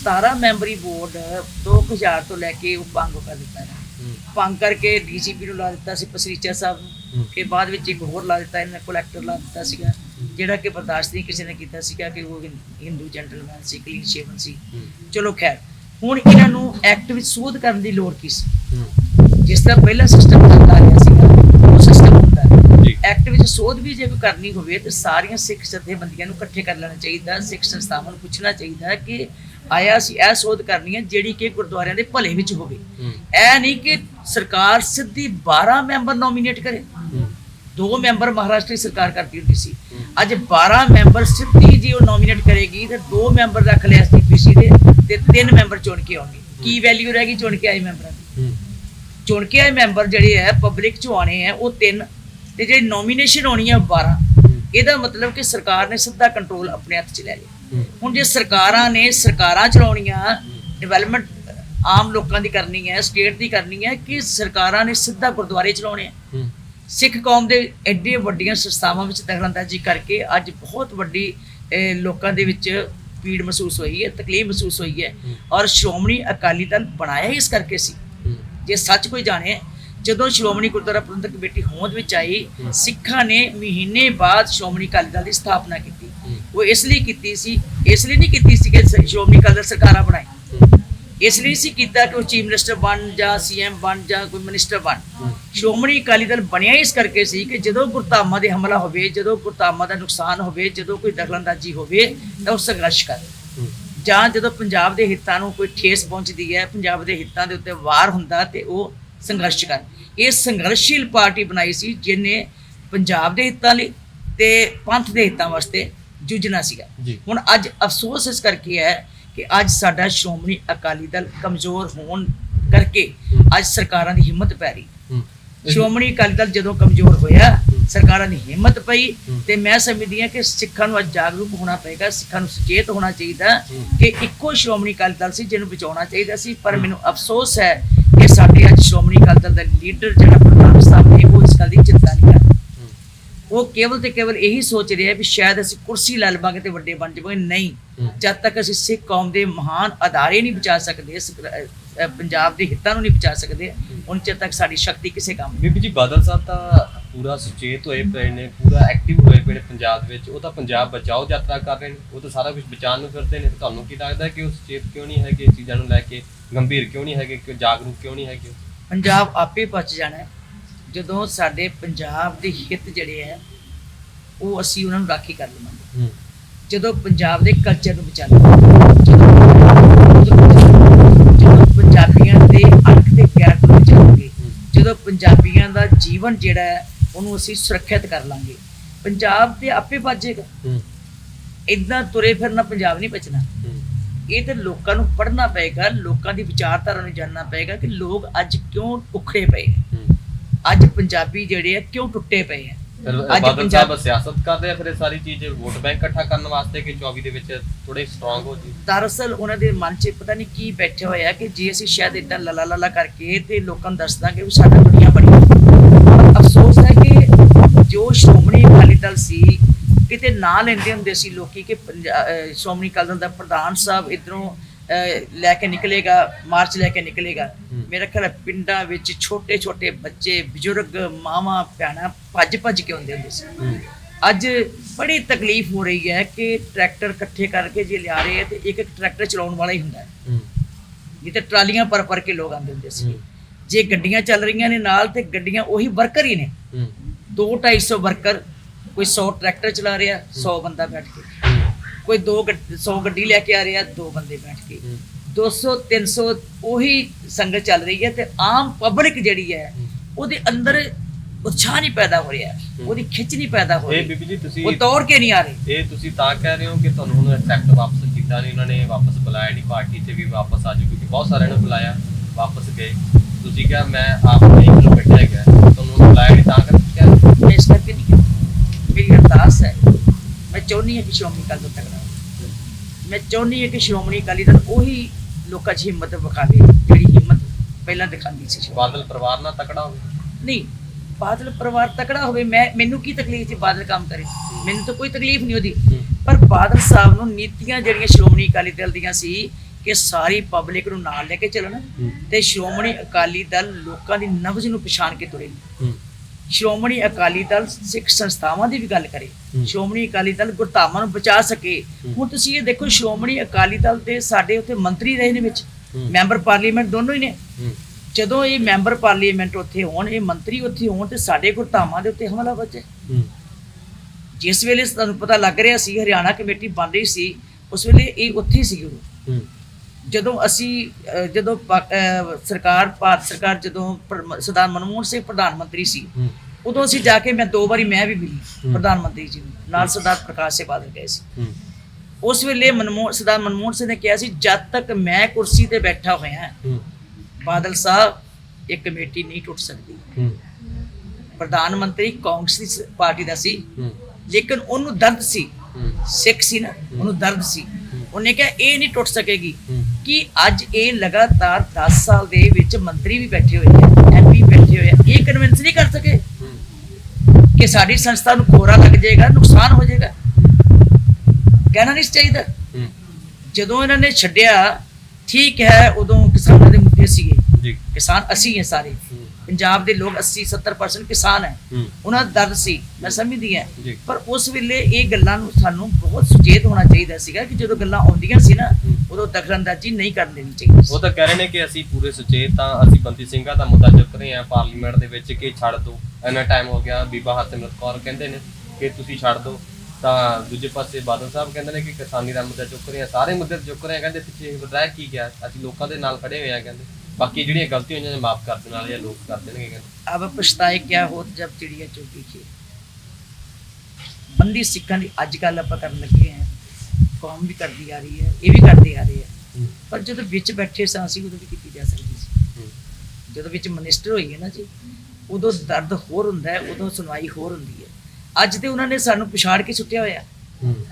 17 ਮੈਂਬਰੀ ਬੋਰਡ 2000 ਤੋਂ ਲੈ ਕੇ ਉਹ ਭੰਗ ਕਰ ਦਿੱਤਾ ਹੈ। ਭੰਗ ਕਰਕੇ ਡੀਜੀਪੀ ਨੂੰ ਲਾ ਦਿੱਤਾ ਸੀ ਪਸਰੀਚਾ ਸਾਹਿਬ ਨੂੰ। ਫਿਰ ਬਾਅਦ ਵਿੱਚ ਇੱਕ ਹੋਰ ਲਾ ਦਿੱਤਾ ਇਹਨਾਂ ਕਲੈਕਟਰ ਲਾ ਦਿੱਤਾ ਸੀਗਾ ਜਿਹੜਾ ਕਿ ਬਰਦਾਸ਼ਤ ਨਹੀਂ ਕਿਸੇ ਨੇ ਕੀਤਾ ਸੀਗਾ ਕਿ ਉਹ ਹਿੰਦੂ ਜੈਂਟਲਮੈਨ ਸੀ ਕਲੀਨ ਸ਼ੇਵਨ ਸੀ। ਚਲੋ ਖੈਰ ਹੁਣ ਇਹਨਾਂ ਨੂੰ ਐਕਟ ਵਿੱਚ ਸੋਧ ਕਰਨ ਦੀ ਲੋੜ ਕੀ ਸੀ? ਜਿਸ ਤਰ੍ਹਾਂ ਪਹਿਲਾ ਸਿਸਟਮ ਚੱਲਦਾ ਰਿਹਾ ਸੀਗਾ ਉਹ ਸਿਸਟਮ ਹੁੰਦਾ ਐਕਟ ਵਿੱਚ ਸੋਧ ਵੀ ਜੇ ਕੋਈ ਕਰਨੀ ਹੋਵੇ ਤਾਂ ਸਾਰੀਆਂ ਸਿੱਖ ਜਥੇਬੰਦੀਆਂ ਨੂੰ ਇਕੱਠੇ ਕਰ ਲੈਣਾ ਚਾਹੀਦਾ ਸਿੱਖ ਸੰਸਥਾਵਾਂ ਨੂੰ ਪੁੱਛਣਾ ਚਾਹੀਦਾ ਕਿ ਆਇਆ ਸੀ ਇਹ ਸੋਧ ਕਰਨੀ ਹੈ ਜਿਹੜੀ ਕਿ ਗੁਰਦੁਆਰਿਆਂ ਦੇ ਭਲੇ ਵਿੱਚ ਹੋਵੇ। ਇਹ ਨਹੀਂ ਕਿ ਸਰਕਾਰ ਸਿੱਧੀ 12 ਮੈਂਬਰ ਨੋਮੀਨੇਟ ਕਰੇ। ਦੋ ਮੈਂਬਰ ਮਹਾਰਾਸ਼ਟਰੀ ਸਰਕਾਰ ਕਰਦੀ ਹੁੰਦੀ ਸੀ। ਅੱਜ 12 ਮੈਂਬਰ ਸਿੱਧੀ ਜੀ ਉਹ ਨੋਮੀਨੇਟ ਕਰੇਗੀ ਤੇ ਦੋ ਮੈਂਬਰ ਰੱਖ ਲਿਆ ਐਸਟੀਪੀਸੀ ਦੇ ਤੇ ਤਿੰਨ ਮੈਂਬਰ ਚੁਣ ਕੇ ਆਉਣਗੇ। ਕੀ ਵੈਲਿਊ ਰਹੇਗੀ ਚੁਣ ਕੇ ਆਏ ਮੈਂਬਰਾਂ ਦੀ? ਚੁਣ ਕੇ ਆਏ ਮੈਂਬਰ ਜਿਹੜੇ ਹੈ ਪਬਲਿਕ ਚੋਂ ਆਣੇ ਹੈ ਉਹ ਤਿੰਨ ਤੇ ਜਿਹੜੀ ਨੋਮੀਨੇਸ਼ਨ ਹੋਣੀ ਹੈ ਉਹ 12 ਇਹਦਾ ਮਤਲਬ ਕਿ ਸਰਕਾਰ ਨੇ ਸਿੱਧਾ ਕੰਟਰੋਲ ਆਪਣੇ ਹੱਥ 'ਚ ਲੈ ਲਿਆ। ਹੁਣ ਜੇ ਸਰਕਾਰਾਂ ਨੇ ਸਰਕਾਰਾਂ ਚਲਾਉਣੀਆਂ ਡਿਵੈਲਪਮੈਂਟ ਆਮ ਲੋਕਾਂ ਦੀ ਕਰਨੀ ਹੈ ਸਟੇਟ ਦੀ ਕਰਨੀ ਹੈ ਕਿ ਸਰਕਾਰਾਂ ਨੇ ਸਿੱਧਾ ਗੁਰਦੁਆਰੇ ਚਲਾਉਣੇ ਆ। ਸਿੱਖ ਕੌਮ ਦੇ ਐਡੇ ਵੱਡੀਆਂ ਸੰਸਥਾਵਾਂ ਵਿੱਚ ਦਖਲਅੰਦਾਜ਼ੀ ਕਰਕੇ ਅੱਜ ਬਹੁਤ ਵੱਡੀ ਲੋਕਾਂ ਦੇ ਵਿੱਚ ਪੀੜ ਮਹਿਸੂਸ ਹੋਈ ਹੈ ਤਕਲੀਫ ਮਹਿਸੂਸ ਹੋਈ ਹੈ ਔਰ ਸ਼੍ਰੋਮਣੀ ਅਕਾਲੀ ਦਲ ਬਣਾਇਆ ਇਸ ਕਰਕੇ ਸੀ। ਜੇ ਸੱਚ ਕੋਈ ਜਾਣੇ ਜਦੋਂ ਸ਼੍ਰੋਮਣੀ ਗੁਰਦੁਆਰਾ ਪ੍ਰਬੰਧਕ ਕਮੇਟੀ ਹੋਂਦ ਵਿੱਚ ਆਈ ਸਿੱਖਾਂ ਨੇ ਮਹੀਨੇ ਬਾਅਦ ਸ਼੍ਰੋਮਣੀ ਅਕਾਲੀ ਦਲ ਦੀ ਸਥਾਪਨਾ ਕੀਤੀ। ਉਹ ਇਸ ਲਈ ਕੀਤੀ ਸੀ ਇਸ ਲਈ ਨਹੀਂ ਕੀਤੀ ਸੀ ਕਿ ਸ਼੍ਰੋਮਣੀ ਦਲ ਸਰਕਾਰਾਂ ਬਣਾਏ। ਇਸ ਲਈ ਸੀ ਕੀਤਾ ਕਿ ਉਹ ਚੀਫ ਮਿਨਿਸਟਰ ਬਣ ਜਾਂ ਸੀਐਮ ਬਣ ਜਾਂ ਕੋਈ ਮਿਨਿਸਟਰ ਬਣ। ਸ਼੍ਰੋਮਣੀ ਅਕਾਲੀ ਦਲ ਬਣਿਆ ਇਸ ਕਰਕੇ ਸੀ ਕਿ ਜਦੋਂ ਗੁਰਧਾਮਾਂ ਦੇ ਹਮਲਾ ਹੋਵੇ ਜਦੋਂ ਗੁਰਧਾਮਾਂ ਦਾ ਨੁਕਸਾਨ ਹੋਵੇ ਜਦੋਂ ਕੋਈ ਦਖਲਅੰਦਾਜ਼ੀ ਹੋਵੇ ਤਾਂ ਉਹ ਸੰਘਰਸ਼ ਕਰੇ। ਜਾਂ ਜਦੋਂ ਪੰਜਾਬ ਦੇ ਹਿੱਤਾਂ ਨੂੰ ਕੋਈ ਠੇਸ ਪਹੁੰਚਦੀ ਹੈ ਪੰਜਾਬ ਦੇ ਹਿੱਤਾਂ ਦੇ ਉੱਤੇ ਵਾਰ ਹੁੰਦਾ ਤੇ ਉਹ ਸੰਘਰਸ਼ ਕਰ। ਇਹ ਸੰਘਰਸ਼ੀਲ ਪਾਰਟੀ ਬਣਾਈ ਸੀ ਜਿਹਨੇ ਪੰਜਾਬ ਦੇ ਹਿੱਤਾਂ ਲਈ ਤੇ ਪੰਥ ਦੇ ਹਿੱਤਾਂ ਵਾਸਤੇ ਜੂਝਣਾ ਸੀਗਾ। ਹੁਣ ਅੱਜ ਅਫਸੋਸ ਇਸ ਕਰਕੇ ਹੈ ਕਿ ਅੱਜ ਸਾਡਾ ਸ਼੍ਰੋਮਣੀ ਅਕਾਲੀ ਦਲ ਕਮਜ਼ੋਰ ਹੋਣ ਕਰਕੇ ਅੱਜ ਸਰਕਾਰਾਂ ਦੀ ਹਿੰਮਤ ਪੈ ਰਹੀ। ਸ਼੍ਰੋਮਣੀ ਅਕਾਲੀ ਦਲ ਜਦੋਂ ਕਮਜ਼ੋਰ ਹੋਇਆ ਸਰਕਾਰਾਂ ਦੀ ਹਿੰਮਤ ਪਈ ਤੇ ਮੈਂ ਸਮਝਦੀ ਹਾਂ ਕਿ ਸਿੱਖਾਂ ਨੂੰ ਅੱਜ ਜਾਗਰੂਕ ਹੋਣਾ ਪਏਗਾ ਸਿੱਖਾਂ ਨੂੰ ਸੁਚੇਤ ਹੋਣਾ ਚਾਹੀਦਾ ਕਿ ਇੱਕੋ ਸ਼੍ਰੋਮਣੀ ਅਕਾਲੀ ਦਲ ਸੀ ਜਿਹਨੂੰ ਬਚਾਉਣਾ ਚਾਹੀਦਾ ਸੀ। ਪਰ ਮੈਨੂੰ ਅਫਸੋਸ ਹੈ ਕਿ ਸਾਡੇ ਅੱਜ ਸ਼੍ਰੋਮਣੀ ਅਕਾਲੀ ਦਲ ਦਾ ਲੀਡਰ ਜਿਹੜਾ ਪ੍ਰਧਾਨ ਸਾਹਿਬ ਨੇ ਉਹ ਇਸ ਗੱਲ ਦੀ ਚਿੰਤਾ ਨਹੀਂ ਕਰਦਾ। ਉਹ ਕੇਵਲ ਤੇ ਕੇਵਲ ਇਹੀ ਸੋਚ ਰਿਹਾ ਵੀ ਸ਼ਾਇਦ ਅਸੀਂ ਕੁਰਸੀ ਲੈ ਲਵਾਂਗੇ ਤੇ ਵੱਡੇ ਬਣ ਜਾਵਾਂਗੇ। ਨਹੀਂ। ਜਦ ਤੱਕ ਅਸੀਂ ਸਿੱਖ ਕੌਮ ਦੇ ਮਹਾਨ ਅਦਾਰੇ ਨਹੀਂ ਬਚਾ ਸਕਦੇ ਪੰਜਾਬ ਦੇ ਹਿੱਤਾਂ ਨੂੰ ਨਹੀਂ ਬਚਾ ਸਕਦੇ ਉਨ ਚਿਰ ਤੱਕ ਸਾਡੀ ਸ਼ਕਤੀ ਕਿਸੇ ਕੰਮ ਨਹੀਂ। ਬੀਬੀ ਜੀ ਬਾਦਲ ਸਾਹਿਬ ਤਾਂ ਪੂਰਾ ਸੁਚੇਤ ਹੋਏ ਪਏ ਨੇ ਪੂਰਾ ਐਕਟਿਵ ਹੋਏ ਪਏ ਨੇ ਪੰਜਾਬ ਵਿੱਚ। ਉਹ ਤਾਂ ਪੰਜਾਬ ਬਚਾਓ ਯਾਤਰਾ ਕਰ ਰਹੇ ਨੇ। ਉਹ ਤਾਂ ਸਾਰਾ ਕੁਝ ਬਚਾਉਣ ਨੂੰ ਫਿਰਦੇ ਨੇ। ਤੁਹਾਨੂੰ ਕੀ ਲੱਗਦਾ ਕਿ ਉਹ ਸੁਚੇਤ ਕਿਉਂ ਨਹੀਂ ਹੈਗੇ? ਇਸ ਚੀਜ਼ਾਂ ਨੂੰ ਲੈ ਕੇ ਗੰਭੀਰ ਕਿਉਂ ਨਹੀਂ ਹੈਗੇ? ਕਿ ਜਾਗਰੂਕ ਕਿਉਂ ਨਹੀਂ ਹੈਗੇ? ਪੰਜਾਬ ਆਪੇ ਬਚ ਜਾਣਾ ਹੈ। ਜਦੋਂ ਸਾਡੇ ਪੰਜਾਬ ਦੇ ਹਿੱਤ ਜਿਹੜੇ ਹੈ ਉਹ ਅਸੀਂ ਉਹਨਾਂ ਨੂੰ ਰਾਖੀ ਕਰ ਲਵਾਂਗੇ ਹੂੰ। ਜਦੋਂ ਪੰਜਾਬ ਦੇ ਕਲਚਰ ਨੂੰ ਬਚਾਵਾਂਗੇ ਜਦੋਂ ਪੰਜਾਬੀਆਂ ਦੇ ਅੱਖ ਤੇ ਗੈਰਤ ਨੂੰ ਬਚਾਵਾਂਗੇ ਜਦੋਂ ਪੰਜਾਬੀਆਂ ਦਾ ਜੀਵਨ ਜਿਹੜਾ ਹੈ ਉਹਨੂੰ ਅਸੀਂ ਸੁਰੱਖਿਅਤ ਕਰ ਲਾਂਗੇ। ਪੰਜਾਬ ਤੇ ਆਪੇ ਬਚੇਗਾ ਹੂੰ। ਇਦਾਂ ਤੁਰੇ ਫਿਰਨਾ ਪੰਜਾਬ ਨਹੀਂ ਬਚਣਾ। ਇਹ ਤੇ ਲੋਕਾਂ ਨੂੰ ਪੜ੍ਹਨਾ ਪਏਗਾ ਲੋਕਾਂ ਦੀ ਵਿਚਾਰਧਾਰਾ ਨੂੰ ਜਾਨਣਾ ਪਏਗਾ ਕਿ ਲੋਕ ਅੱਜ ਕਿਉਂ ਉਖੜੇ ਪਏ ਅੱਜ ਪੰਜਾਬੀ ਜਿਹੜੇ ਆ ਕਿਉਂ ਟੁੱਟੇ ਪਏ ਆ? ਫਿਰ ਅੱਜ ਬਾਦਲ ਸਾਹਿਬ ਸਿਆਸਤ ਕਰਦੇ ਆ ਫਿਰ ਇਹ ਸਾਰੀ ਚੀਜ਼ ਵੋਟ ਬੈਂਕ ਇਕੱਠਾ ਕਰਨ ਵਾਸਤੇ ਕਿ 24 ਦੇ ਵਿੱਚ ਥੋੜੇ ਸਟਰੋਂਗ ਹੋ ਜੀ ਦਰਅਸਲ ਉਹਨਾਂ ਦੇ ਮਨ 'ਚ ਪਤਾ ਨਹੀਂ ਕੀ ਬੈਠੇ ਹੋਇਆ ਕਿ ਜੇ ਅਸੀਂ ਸ਼ਾਇਦ ਇਦਾਂ ਲਲਾ ਲਲਾ ਕਰਕੇ ਤੇ ਲੋਕਾਂ ਨੂੰ ਦੱਸ ਦਾਂਗੇ ਵੀ ਸਾਡਾ ਦੁਨੀਆ ਬਣੀ ਅਫਸੋਸ ਹੈ ਕਿ ਜੋ ਸ਼੍ਰੋਮਣੀ ਅਕਾਲੀ ਦਲ ਸੀ ਕਿਤੇ ਨਾਂ ਲੈਂਦੇ ਹੁੰਦੇ ਸੀ ਲੋਕੀ ਕਿ ਸ਼੍ਰੋਮਣੀ ਅਕਾਲੀ ਦਲ ਦਾ ਪ੍ਰਧਾਨ ਸਾਹਿਬ ਇਧਰੋਂ ਲੈ ਕੇ ਨਿਕਲੇਗਾ ਮਾਰਚ ਲੈ ਕੇ ਨਿਕਲੇਗਾ। ਮੇਰਾ ਖਿਆਲ ਹੈ ਪਿੰਡਾਂ ਵਿੱਚ ਛੋਟੇ ਛੋਟੇ ਬੱਚੇ ਬਜ਼ੁਰਗ ਮਾਵਾਂ ਭੈਣਾਂ ਭੱਜ ਭੱਜ ਕੇ ਆਉਂਦੇ ਹੁੰਦੇ ਸੀ। ਅੱਜ ਬੜੀ ਤਕਲੀਫ ਹੋ ਰਹੀ ਹੈ ਕਿ ਟਰੈਕਟਰ ਇਕੱਠੇ ਕਰਕੇ ਜੇ ਲਿਆ ਰਹੇ ਤੇ ਇੱਕ ਇੱਕ ਟਰੈਕਟਰ ਚਲਾਉਣ ਵਾਲਾ ਹੀ ਹੁੰਦਾ ਹੈ। ਹੂੰ। ਜਿੱਤੇ ਟਰਾਲੀਆਂ ਪਰ ਪਰ ਕੇ ਲੋਕ ਆਉਂਦੇ ਹੁੰਦੇ ਸੀ। ਜੇ ਗੱਡੀਆਂ ਚੱਲ ਰਹੀਆਂ ਨੇ ਨਾਲ ਤੇ ਗੱਡੀਆਂ ਉਹੀ ਵਰਕਰ ਹੀ ਨੇ। ਹੂੰ। 2 250 ਵਰਕਰ ਕੋਈ 100 ਟਰੈਕਟਰ ਚਲਾ ਰਿਹਾ 100 ਬੰਦਾ ਬੈਠ ਕੇ। ਕੋਈ 2 100 ਗੱਡੀ ਲੈ ਕੇ ਆ ਰਿਹਾ ਦੋ ਬੰਦੇ ਬੈਠ ਕੇ। 200 300 ਉਹੀ ਸੰਗਤ ਚੱਲ ਰਹੀ ਹੈ ਤੇ ਆਮ ਪਬਲਿਕ ਜਿਹੜੀ ਹੈ ਉਹਦੇ ਅੰਦਰ ਉਤਸ਼ਾਹ ਨਹੀਂ ਪੈਦਾ ਹੋ ਰਿਹਾ ਉਹਦੀ ਖਿੱਚ ਨਹੀਂ ਪੈਦਾ ਹੋ ਇਹ ਰਹੀ। ਬੀਬੀ ਜੀ ਤੁਸੀਂ ਉਹ ਦੌੜ ਕੇ ਨਹੀਂ ਆ ਰਹੇ। ਇਹ ਤੁਸੀਂ ਤਾਂ ਕਹਿ ਰਹੇ ਹੋ ਕਿ ਤੁਹਾਨੂੰ ਹੁਣ ਐਕਸੈਪਟ ਵਾਪਸ ਕੀਤਾ ਨਹੀਂ ਉਹਨਾਂ ਨੇ ਵਾਪਸ ਬੁਲਾਇਆ ਨਹੀਂ ਪਾਰਟੀ ਤੇ ਵੀ ਵਾਪਸ ਆ ਜਾਓ ਕਿਉਂਕਿ ਬਹੁਤ ਸਾਰਿਆਂ ਨੇ ਬੁਲਾਇਆ ਵਾਪਸ ਗਏ। ਤੁਸੀਂ ਕਿਹਾ ਮੈਂ ਆਪ ਨਹੀਂ ਕਿਲੋ ਬੈਠਾ ਹੈਗਾ ਤੁਹਾਨੂੰ ਬੁਲਾਇਆ ਨਹੀਂ ਤਾਂ ਕਰਕੇ ਕਿਹਾ? ਇਸ ਕਰਕੇ ਨਹੀਂ ਮੇਰੀ ਅਰਦਾਸ ਹੈ ਮੈਂ ਚਾਹੁੰਦੀ ਹਾਂ ਕਿ ਸ਼੍ਰੋਮਣੀ ਅਕਾਲੀ ਦਲ ਹੋਵੇ। ਮੈਂ ਚਾਹੁੰਦੀ ਹਾਂ ਕਿ ਸ਼੍ਰੋਮਣੀ ਅਕਾਲੀ ਦਲ ਉਹੀ ਲੋਕਾਂ 'ਚ ਹਿੰਮਤ ਵਿਖਾਵੇ ਜਿਹੜੀ ਹਿੰਮਤ ਪਹਿਲਾਂ ਦਿਖਾਉਂਦੀ ਸੀ। ਬਾਦਲ ਪਰਿਵਾਰ ਨਾਲ ਤਕੜਾ ਹੋਵੇ? ਨਹੀਂ ਬਾਦਲ ਪਰਿਵਾਰ ਤਕੜਾ ਹੋਵੇ ਮੈਂ ਮੈਨੂੰ ਕੀ ਤਕਲੀਫ ਸੀ ਬਾਦਲ ਕੰਮ ਕਰੇ? ਮੈਨੂੰ ਤਾਂ ਕੋਈ ਤਕਲੀਫ ਨਹੀਂ ਉਹਦੀ। ਪਰ ਬਾਦਲ ਸਾਹਿਬ ਨੂੰ ਨੀਤੀਆਂ ਜਿਹੜੀਆਂ ਸ਼੍ਰੋਮਣੀ ਅਕਾਲੀ ਦਲ ਦੀਆਂ ਸੀ ਕਿ ਸਾਰੀ ਪਬਲਿਕ ਨੂੰ ਨਾਲ ਲੈ ਕੇ ਚੱਲਣਾ ਤੇ ਸ਼੍ਰੋਮਣੀ ਅਕਾਲੀ ਦਲ ਲੋਕਾਂ ਦੀ ਨਬਜ਼ ਨੂੰ ਪਛਾਣ ਕੇ ਤੁਰੇ। ਸ਼੍ਰੋਮਣੀ ਅਕਾਲੀ ਦਲ ਸਿੱਖ ਸੰਸਥਾਵਾਂ ਦੀ ਵੀ ਗੱਲ ਕਰੇ। ਸ਼੍ਰੋਮਣੀ ਅਕਾਲੀ ਦਲ ਗੁਰਧਾਮਾਂ ਨੂੰ ਬਚਾ ਸਕੇ। ਹੁਣ ਤੁਸੀਂ ਇਹ ਦੇਖੋ ਸ਼੍ਰੋਮਣੀ ਅਕਾਲੀ ਦਲ ਦੇ ਸਾਡੇ ਉੱਥੇ ਮੰਤਰੀ ਰਹੇ ਨੇ ਵਿੱਚ। ਮੈਂਬਰ ਪਾਰਲੀਮੈਂਟ ਦੋਨੋਂ ਹੀ ਨੇ। ਜਦੋਂ ਇਹ ਮੈਂਬਰ ਪਾਰਲੀਮੈਂਟ ਉੱਥੇ ਹੋਣ ਇਹ ਮੰਤਰੀ ਉੱਥੇ ਹੋਣ ਤੇ ਸਾਡੇ ਗੁਰਧਾਮਾਂ ਦੇ ਉੱਤੇ ਹਮਲਾ ਵੱਜੇ। ਜਿਸ ਵੇਲੇ ਤੁਹਾਨੂੰ ਪਤਾ ਲੱਗ ਰਿਹਾ ਸੀ ਹਰਿਆਣਾ ਕਮੇਟੀ ਬਣ ਰਹੀ ਸੀ ਉਸ ਵੇਲੇ ਇਹ ਉੱਥੇ ਸੀ ਉਦੋਂ। ਜਦੋਂ ਅਸੀਂ ਜਦੋਂ ਸਰਕਾਰ ਭਾਰਤ ਸਰਕਾਰ ਜਦੋਂ ਸਰਦਾਰ ਮਨਮੋਹਨ ਸਿੰਘ ਪ੍ਰਧਾਨ ਮੰਤਰੀ ਸੀ ਉਦੋਂ ਅਸੀਂ ਜਾ ਕੇ ਮੈਂ ਦੋ ਵਾਰੀ ਮੈਂ ਵੀ ਮਿਲੀ। ਪ੍ਰਧਾਨ ਮੰਤਰੀ ਜੀ ਨੂੰ ਨਾਲ ਸਰਦਾਰ ਪ੍ਰਕਾਸ਼ ਸਿੰਘ ਬਾਦਲ ਗਏ ਸੀ। ਉਸ ਵੇਲੇ ਮਨਮੋਹਨ ਸਰਦਾਰ ਮਨਮੋਹਨ ਸਿੰਘ ਨੇ ਕਿਹਾ ਸੀ ਜਦ ਤੱਕ ਮੈਂ ਕੁਰਸੀ ਤੇ ਬੈਠਾ ਹੋਇਆ ਬਾਦਲ ਸਾਹਿਬ ਇਹ ਕਮੇਟੀ ਨਹੀਂ ਟੁੱਟ ਸਕਦੀ। ਪ੍ਰਧਾਨ ਮੰਤਰੀ ਕਾਂਗਰਸ ਦੀ ਪਾਰਟੀ ਦਾ ਸੀ ਲੇਕਿਨ ਉਹਨੂੰ ਦਰਦ ਸੀ ਸਿੱਖ ਸੀ ਨਾ ਉਹਨੂੰ ਦਰਦ ਸੀ। ਉਹਨੇ ਕਿਹਾ ਇਹ ਨਹੀਂ ਟੁੱਟ ਸਕੇਗੀ। ਕਿ ਅੱਜ ਇਹ ਲਗਾਤਾਰ 10 ਸਾਲ ਦੇ ਵਿੱਚ ਮੰਤਰੀ ਵੀ ਬੈਠੇ ਹੋਏ ਆ ਐਮਪੀ ਬੈਠੇ ਹੋਏ ਆ। ਇਹ ਕਨਵਿੰਸ ਨਹੀਂ ਕਰ ਸਕੇ ਕਿ ਸਾਡੀ ਸੰਸਥਾ ਨੂੰ ਕੋਰਾ ਲੱਗ ਜਾਏਗਾ ਨੁਕਸਾਨ ਹੋ ਜਾਏਗਾ। ਕਹਿਣਾ ਨਹੀਂ ਚਾਹੀਦਾ। ਜਦੋਂ ਇਹਨਾਂ ਨੇ ਛੱਡਿਆ ਠੀਕ ਹੈ ਉਦੋਂ ਕਿਸਾਨਾਂ ਦੇ ਮੁੱਦੇ ਸੀਗੇ। ਜੀ। ਕਿਸਾਨ ਅਸੀਂ ਹੈ ਸਾਰੇ। ਪੰਜਾਬ ਦੇ ਲੋਕ 80 70% ਕਿਸਾਨ ਹੈ। ਉਹਨਾਂ ਦਾ ਦਰਦ ਸੀ ਮੈਂ ਸਮਝਦੀ ਹਾਂ। ਪਰ ਉਸ ਵੇਲੇ ਇਹ ਗੱਲਾਂ ਨੂੰ ਸਾਨੂੰ ਬਹੁਤ ਸੁਚੇਤ ਹੋਣਾ ਚਾਹੀਦਾ ਸੀਗਾ ਕਿ ਜਦੋਂ ਗੱਲਾਂ ਆਉਂਦੀਆਂ ਸੀ ਨਾ ਹੂੰ। ਉਦੋਂ ਦਖਲਅੰਦਾਜ਼ੀ ਨਹੀਂ ਕਰਨ ਦੇਣੀ ਚਾਹੀਦੀ ਉਹ ਤਾਂ ਕਹਿ ਰਹੇ ਨੇ ਕਿ ਅਸੀਂ ਪੂਰੇ ਸੁਚੇਤ ਤਾਂ ਅਸੀਂ ਬੰਦੀ ਸਿੰਘਾਂ ਦਾ ਮੁੱਦਾ ਚੁੱਕ ਰਹੇ ਹਾਂ ਪਾਰਲੀਮੈਂਟ ਦੇ ਵਿੱਚ ਕਿ ਛੱਡ ਦਿਓ ਇੰਨਾ ਟਾਈਮ ਹੋ ਗਿਆ ਬੀਬਾ ਹਰਸਿਮਰਤ ਕੌਰ ਕਹਿੰਦੇ ਨੇ ਕਿ ਤੁਸੀਂ ਛੱਡ ਦਿਓ ਤਾਂ ਦੂਜੇ ਪਾਸੇ ਬਾਦਲ ਸਾਹਿਬ ਕਹਿੰਦੇ ਨੇ ਕਿ ਕਿਸਾਨੀ ਦਾ ਮੁੱਦਾ ਚੁੱਕ ਰਹੇ ਹਾਂ ਸਾਰੇ ਮੁੱਦੇ ਚੁੱਕ ਰਹੇ ਹਾਂ ਕਹਿੰਦੇ ਪਿੱਛੇ ਬਦਲਾਇਆ ਕੀ ਗਿਆ? ਅਸੀਂ ਲੋਕਾਂ ਦੇ ਨਾਲ ਖੜੇ ਹੋਏ ਆ ਕਹਿੰਦੇ। ਬਾਕੀ ਜਿਹੜੀਆਂ ਗਲਤੀਆਂ ਹੋਈਆਂ ਨੇ ਮਾਫ ਕਰ ਦੇਣ ਵਾਲੇ ਆ ਲੋਕ ਕਰ ਦੇਣਗੇ ਕਹਿੰਦੇ। ਅਬ ਪਛਤਾਏ ਕਿਆ ਹੋਤ ਜਬ ਚਿੜੀਆ ਚੁੱਕੀ ਖੇ ਬੰਦੀ ਸਿੱਖਾਂ ਦੀ ਅੱਜ ਕੱਲ ਆਪਾਂ ਕਰਨ ਲੱਗੇ ਹਾਂ ਕੌਮ ਵੀ ਕਰਦੀ ਆ ਰਹੀ ਹੈ ਇਹ ਵੀ ਕਰਦੇ ਆ ਰਹੇ ਆ ਪਰ ਜਦੋਂ ਵਿੱਚ ਬੈਠੇ ਸਾਂ ਅਸੀਂ ਉਦੋਂ ਵੀ ਕੀਤੀ ਜਾ ਸਕਦੀ ਸੀ ਜਦੋਂ ਵਿੱਚ ਮਿਨਿਸਟਰ ਹੋਈ ਹੈ ਨਾ ਜੀ ਉਦੋਂ ਦਰਦ ਹੋਰ ਹੁੰਦਾ ਹੈ ਉਦੋਂ ਸੁਣਵਾਈ ਹੋਰ ਹੁੰਦੀ ਹੈ ਅੱਜ ਤੇ ਉਹਨਾਂ ਨੇ ਸਾਨੂੰ ਪਛਾੜ ਕੇ ਸੁੱਟਿਆ ਹੋਇਆ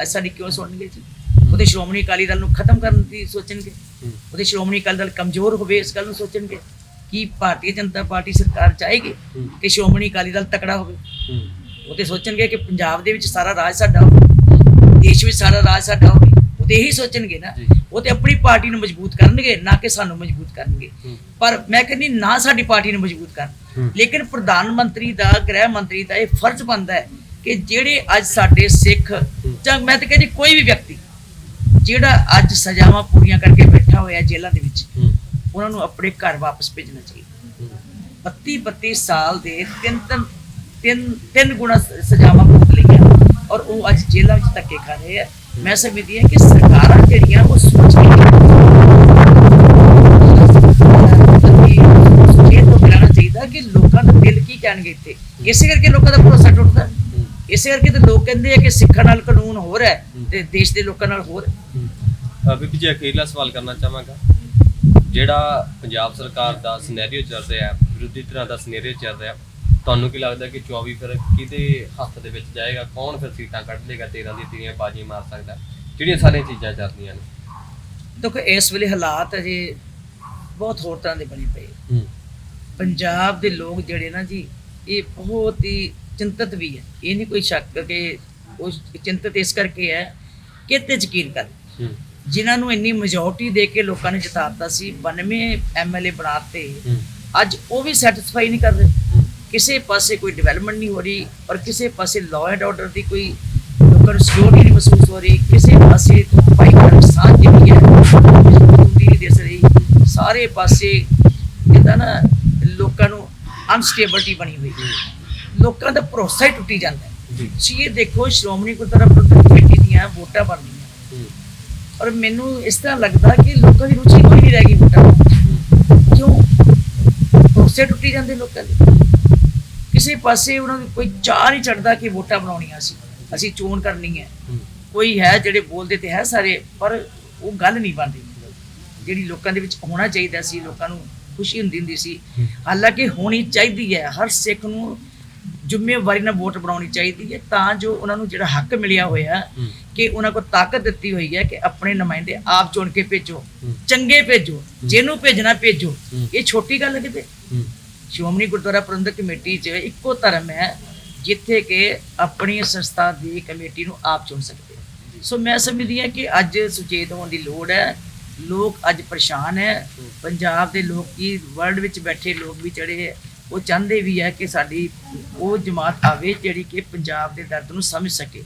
ਅੱਜ ਸਾਡੀ ਕਿਉਂ ਸੁਣਨਗੇ ਜੀ ਉਹਦੇ ਸ਼੍ਰੋਮਣੀ ਅਕਾਲੀ ਦਲ ਨੂੰ ਖਤਮ ਕਰਨ ਦੀ ਸੋਚਣਗੇ ਉਹਦੇ ਸ਼੍ਰੋਮਣੀ ਅਕਾਲੀ ਦਲ ਕਮਜ਼ੋਰ ਹੋਵੇ ਇਸ ਗੱਲ ਨੂੰ ਸੋਚਣਗੇ ਕੀ ਭਾਰਤੀ ਜਨਤਾ ਪਾਰਟੀ ਸਰਕਾਰ ਚਾਹੇਗੀ ਕਿ ਸ਼੍ਰੋਮਣੀ ਅਕਾਲੀ ਦਲ ਤਕੜਾ ਹੋਵੇ। ਉਹ ਤੇ ਸੋਚਣਗੇ ਕਿ ਪੰਜਾਬ ਦੇ ਵਿੱਚ ਸਾਰਾ ਰਾਜ ਸਾਡਾ ਹੋਵੇ ਦੇਸ਼ ਵਿੱਚ ਸਾਰਾ ਰਾਜ ਸਾਡਾ ਹੋਵੇ ਉਹ ਤੇ ਇਹੀ ਸੋਚਣਗੇ ਨਾ। ਉਹ ਤੇ ਆਪਣੀ ਪਾਰਟੀ ਨੂੰ ਮਜ਼ਬੂਤ ਕਰਨਗੇ ਨਾ ਕਿ ਸਾਨੂੰ ਮਜ਼ਬੂਤ ਕਰਨਗੇ। ਪਰ ਮੈਂ ਕਹਿੰਦੀ ਨਾ ਸਾਡੀ ਪਾਰਟੀ ਨੂੰ ਮਜ਼ਬੂਤ ਕਰਨ। ਲੇਕਿਨ ਪ੍ਰਧਾਨ ਮੰਤਰੀ ਦਾ ਗ੍ਰਹਿ ਮੰਤਰੀ ਦਾ ਇਹ ਫਰਜ਼ ਬਣਦਾ ਹੈ ਕਿ ਜਿਹੜੇ ਅੱਜ ਸਾਡੇ ਸਿੱਖ ਜਾਂ ਮੈਂ ਤਾਂ ਕਹਿੰਦੀ ਕੋਈ ਵੀ ਵਿਅਕਤੀ ਜਿਹੜਾ ਅੱਜ ਸਜ਼ਾਵਾਂ ਪੂਰੀਆਂ ਕਰਕੇ ਬੈਠਾ ਹੋਇਆ ਜੇਲ੍ਹਾਂ ਦੇ ਵਿੱਚ ਉਹਨਾਂ ਨੂੰ ਆਪਣੇ ਘਰ ਵਾਪਸ ਭੇਜਣਾ ਚਾਹੀਦਾ। 32 32 ਸਾਲ ਦੇ ਤਿੰਨ ਤਿੰਨ ਤਿੰਨ ਗੁਣਾ ਸਜ਼ਾਵਾਂ ਭੁਗਤ ਲਈਆਂ ਔਰ ਉਹ ਅੱਜ ਜੇਲ੍ਹਾਂ ਵਿੱਚ ਧੱਕੇ ਖਾ ਰਹੇ ਆ। ਮੈਂ ਸਮਝਦੀ ਹਾਂ ਕਿ ਸਰਕਾਰਾਂ ਜਿਹੜੀਆਂ ਉਹ ਸੋਚ ਕੇ ਲੋਕਾਂ ਦਾ ਦਿਲ ਕੀ ਕਹਿਣਗੇ ਇੱਥੇ। ਇਸੇ ਕਰਕੇ ਲੋਕਾਂ ਦਾ ਭਰੋਸਾ ਟੁੱਟਦਾ। ਇਸੇ ਕਰਕੇ ਤੇ ਲੋਕ ਕਹਿੰਦੇ ਆ ਕਿ ਸਿੱਖਾਂ ਨਾਲ ਕਾਨੂੰਨ ਹੋਰ ਹੈ। ਤੇ ਦੇਸ਼ ਦੇ ਲੋਕਾਂ ਨਾਲ ਹੋਰ ਹੈ। ਬੀਬੀ ਜੀ ਅਖੀਰਲਾ ਸਵਾਲ ਕਰਨਾ ਚਾਹਾਂਗਾ। ਜਿਹੜਾ ਪੰਜਾਬ ਸਰਕਾਰ ਦਾ ਸਿਨੈਰੀਓ ਚੱਲ ਰਿਹਾ ਵਿਰੋਧੀ ਧਿਰਾਂ ਦਾ ਸਿਨੈਰੀਓ ਚੱਲ ਰਿਹਾ ਤੁਹਾਨੂੰ ਕੀ ਲੱਗਦਾ ਕਿ 24 ਫਿਰ ਕਿਹਦੇ ਹੱਥ ਦੇ ਵਿੱਚ ਜਾਏਗਾ? ਕੌਣ ਫਿਰ ਸੀਟਾਂ ਕੱਢ ਲੇਗਾ 13 ਦੀ ਤੀਆਂ ਬਾਜੀ ਮਾਰ ਸਕਦਾ ਜਿਹੜੀਆਂ ਸਾਰੀਆਂ ਚੀਜ਼ਾਂ ਚੱਲਦੀਆਂ ਨੇ। ਦੇਖੋ ਇਸ ਵੇਲੇ ਹਾਲਾਤ ਅਜੇ ਬਹੁਤ ਹੋਰ ਤਰ੍ਹਾਂ ਦੇ ਬਣੇ ਪਏ ਹੂੰ। ਪੰਜਾਬ ਦੇ ਲੋਕ ਜਿਹੜੇ ਨਾ ਜੀ ਇਹ ਬਹੁਤ ਹੀ ਚਿੰਤਤ ਵੀ ਹੈ। ਇਹ ਨਹੀਂ ਕੋਈ ਸ਼ੱਕ ਕਿ ਉਹ ਚਿੰਤਤ ਇਸ ਕਰਕੇ ਹੈ ਕਿ ਇਹ 'ਤੇ ਯਕੀਨ ਕਰ ਹੂੰ। ਜਿਨ੍ਹਾਂ ਨੂੰ ਇੰਨੀ ਮੈਜੋਰਟੀ ਦੇ ਕੇ ਲੋਕਾਂ ਨੇ ਜਿਤਾਤਾ ਸੀ 92 ਐਮਐਲਏ ਬਣਾਤੇ ਅੱਜ ਉਹ ਵੀ ਸੈਟੀਸਫਾਈ ਨਹੀਂ ਕਰ ਰਹੇ। ਕਿਸੇ ਪਾਸੇ ਕੋਈ ਡਿਵੈਲਪਮੈਂਟ ਨਹੀਂ ਹੋ ਰਹੀ ਔਰ ਕਿਸੇ ਪਾਸੇ ਲਾਅ ਐਂਡ ਆਰਡਰ ਦੀ ਕੋਈ ਲੋਕਾਂ ਨੂੰ ਸਿਕਿਉਰਿਟੀ ਨਹੀਂ ਮਹਿਸੂਸ ਹੋ ਰਹੀ। ਕਿਸੇ ਪਾਸੇ ਭਾਈਚਾਰਕ ਸਾਂਝ ਜਿਹੜੀ ਹੈ ਮਜ਼ਬੂਤੀ ਨਹੀਂ ਦਿਸ ਰਹੀ। ਸਾਰੇ ਪਾਸੇ ਕਹਿੰਦਾ ਨਾ ਲੋਕਾਂ ਨੂੰ ਅਨਸਟੇਬਿਲਟੀ ਬਣੀ ਹੋਈ। ਲੋਕਾਂ ਦਾ ਭਰੋਸਾ ਹੀ ਟੁੱਟੀ ਜਾਂਦਾ। ਜੀ। ਇਹ ਦੇਖੋ ਸ਼੍ਰੋਮਣੀ ਗੁਰਦੁਆਰਾ ਪ੍ਰਬੰਧਕ ਕਮੇਟੀ ਦੀਆਂ ਵੋਟਾਂ ਬਣਦੀਆਂ ਔਰ ਮੈਨੂੰ ਇਸ ਤਰ੍ਹਾਂ ਲੱਗਦਾ ਕਿ ਲੋਕਾਂ ਦੀ ਰੁਚੀ ਕੋਈ ਨਹੀਂ ਰਹਿ ਗਈ ਵਿੱਚ ਕਿਉਂ? ਭਰੋਸੇ ਟੁੱਟੀ ਜਾਂਦੇ ਲੋਕਾਂ ਦੇ। ਕਿਸੇ ਪਾਸੇ ਉਹਨਾਂ ਨੂੰ ਕੋਈ ਚਾਹ ਨਹੀਂ ਚੜਦਾ ਕਿ ਵੋਟਾਂ ਬਣਾਉਣੀਆਂ ਸੀ ਅਸੀਂ ਚੋਣ ਕਰਨੀ ਹੂੰ। ਕੋਈ ਹੈ ਜਿਹੜੇ ਬੋਲਦੇ ਤੇ ਹੈ ਸਾਰੇ ਪਰ ਉਹ ਗੱਲ ਨਹੀਂ ਬਣਦੀ। ਜਿਹੜੀ ਲੋਕਾਂ ਦੇ ਵਿੱਚ ਹੋਣਾ ਚਾਹੀਦਾ ਸੀ ਲੋਕਾਂ ਨੂੰ ਖੁਸ਼ੀ ਹੁੰਦੀ ਹੁੰਦੀ ਸੀ। ਹਾਲਾਂਕਿ ਹੋਣੀ ਚਾਹੀਦੀ ਹੈ। ਹਰ ਸਿੱਖ ਨੂੰ ਜ਼ਿੰਮੇਵਾਰੀ ਨਾਲ ਵੋਟ ਬਣਾਉਣੀ ਚਾਹੀਦੀ ਹੈ ਤਾਂ ਜੋ ਉਹਨਾਂ ਨੂੰ ਜਿਹੜਾ ਹੱਕ ਮਿਲਿਆ ਹੋਇਆ ਕਿ ਉਹਨਾਂ ਕੋਲ ਤਾਕਤ ਦਿੱਤੀ ਹੋਈ ਹੈ ਕਿ ਆਪਣੇ ਨੁਮਾਇੰਦੇ ਆਪ ਚੁਣ ਕੇ ਭੇਜੋ। ਚੰਗੇ ਭੇਜੋ ਜਿਹਨੂੰ ਭੇਜਣਾ ਭੇਜੋ। ਇਹ ਛੋਟੀ ਗੱਲ ਕਿਤੇ? ਸ਼੍ਰੋਮਣੀ ਗੁਰਦੁਆਰਾ ਪ੍ਰਬੰਧਕ ਕਮੇਟੀ 'ਚ ਇੱਕੋ ਧਰਮ ਹੈ ਜਿੱਥੇ ਕਿ ਆਪਣੀ ਸੰਸਥਾ ਦੀ ਕਮੇਟੀ ਨੂੰ ਆਪ ਚੁਣ ਸਕਦੇ। ਸੋ ਮੈਂ ਸਮਝਦੀ ਹਾਂ ਕਿ ਅੱਜ ਸੁਚੇਤ ਹੋਣ ਦੀ ਲੋੜ ਹੈ। ਲੋਕ ਅੱਜ ਪਰੇਸ਼ਾਨ ਹੈ। ਪੰਜਾਬ ਦੇ ਲੋਕ ਕੀ ਵਰਲਡ ਵਿੱਚ ਬੈਠੇ ਲੋਕ ਵੀ ਜਿਹੜੇ ਉਹ ਚਾਹੁੰਦੇ ਵੀ ਹੈ ਕਿ ਸਾਡੀ ਉਹ ਜਮਾਤ ਆਵੇ ਜਿਹੜੀ ਕਿ ਪੰਜਾਬ ਦੇ ਦਰਦ ਨੂੰ ਸਮਝ ਸਕੇ।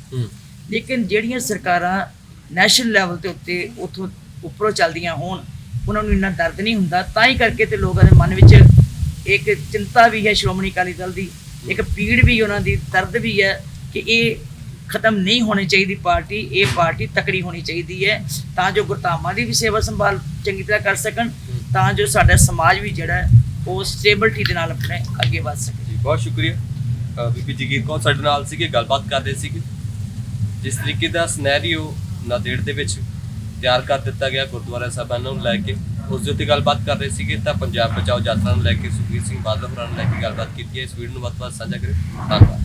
ਲੇਕਿਨ ਜਿਹੜੀਆਂ ਸਰਕਾਰਾਂ ਨੈਸ਼ਨਲ ਲੈਵਲ ਤੇ ਉੱਤੇ ਉਥੋਂ ਉੱਪਰੋਂ ਚੱਲਦੀਆਂ ਹੋਣ ਉਹਨਾਂ ਨੂੰ ਇੰਨਾ ਦਰਦ ਨਹੀਂ ਹੁੰਦਾ। ਤਾਂ ਹੀ ਕਰਕੇ ਤੇ ਲੋਕਾਂ ਦੇ ਮਨ ਵਿੱਚ ਇੱਕ ਚਿੰਤਾ ਵੀ ਹੈ ਸ਼੍ਰੋਮਣੀ ਅਕਾਲੀ ਦਲ ਦੀ। ਇੱਕ ਪੀੜ ਵੀ ਉਹਨਾਂ ਦੀ ਦਰਦ ਵੀ ਹੈ ਕਿ ਇਹ ਖਤਮ ਨਹੀਂ ਹੋਣੀ ਚਾਹੀਦੀ ਪਾਰਟੀ ਇਹ ਪਾਰਟੀ ਤਕੜੀ ਹੋਣੀ ਚਾਹੀਦੀ ਹੈ। ਤਾਂ ਜੋ ਗੁਰਧਾਮਾਂ ਦੀ ਵੀ ਸੇਵਾ ਸੰਭਾਲ ਚੰਗੀ ਤਰ੍ਹਾਂ ਕਰ ਸਕਣ ਤਾਂ ਜੋ ਸਾਡਾ ਸਮਾਜ ਵੀ ਜਿਹੜਾ ਉਹ ਸਟੇਬਿਲਟੀ ਦੇ ਨਾਲ ਆਪਣੇ ਅੱਗੇ ਵਧ ਸਕੇ। ਜੀ, ਬਹੁਤ ਸ਼ੁਕਰੀਆ। ਬੀਬੀ ਜਗੀਰ ਕੌਰ ਸਾਡੇ ਨਾਲ ਸੀਗੇ, ਗੱਲਬਾਤ ਕਰਦੇ ਸੀਗੇ। ਜਿਸ ਤਰੀਕੇ ਦਾ ਸਿਨੈਰੀਓ ਨਾਦੇੜ ਦੇ ਵਿੱਚ ਤਿਆਰ ਕਰ ਦਿੱਤਾ ਗਿਆ ਗੁਰਦੁਆਰਾ ਸਾਹਿਬਾਨਾਂ ਨੂੰ ਲੈ ਕੇ, ਉਸ ਦੇ ਉੱਤੇ ਗੱਲਬਾਤ ਕਰ ਰਹੇ ਸੀਗੇ ਤਾਂ ਪੰਜਾਬ ਬਚਾਓ ਯਾਤਰਾ ਨੂੰ ਲੈ ਕੇ ਸੁਖਬੀਰ ਸਿੰਘ ਬਾਦਲ ਹੋਰਾਂ ਨੂੰ ਲੈ ਕੇ ਗੱਲਬਾਤ ਕੀਤੀ ਹੈ। ਇਸ ਵੀਡੀਓ ਨੂੰ ਵੱਧ ਤੋਂ ਵੱਧ ਸਾਂਝਾ ਕਰਿਓ ਧੰਨਵਾਦ।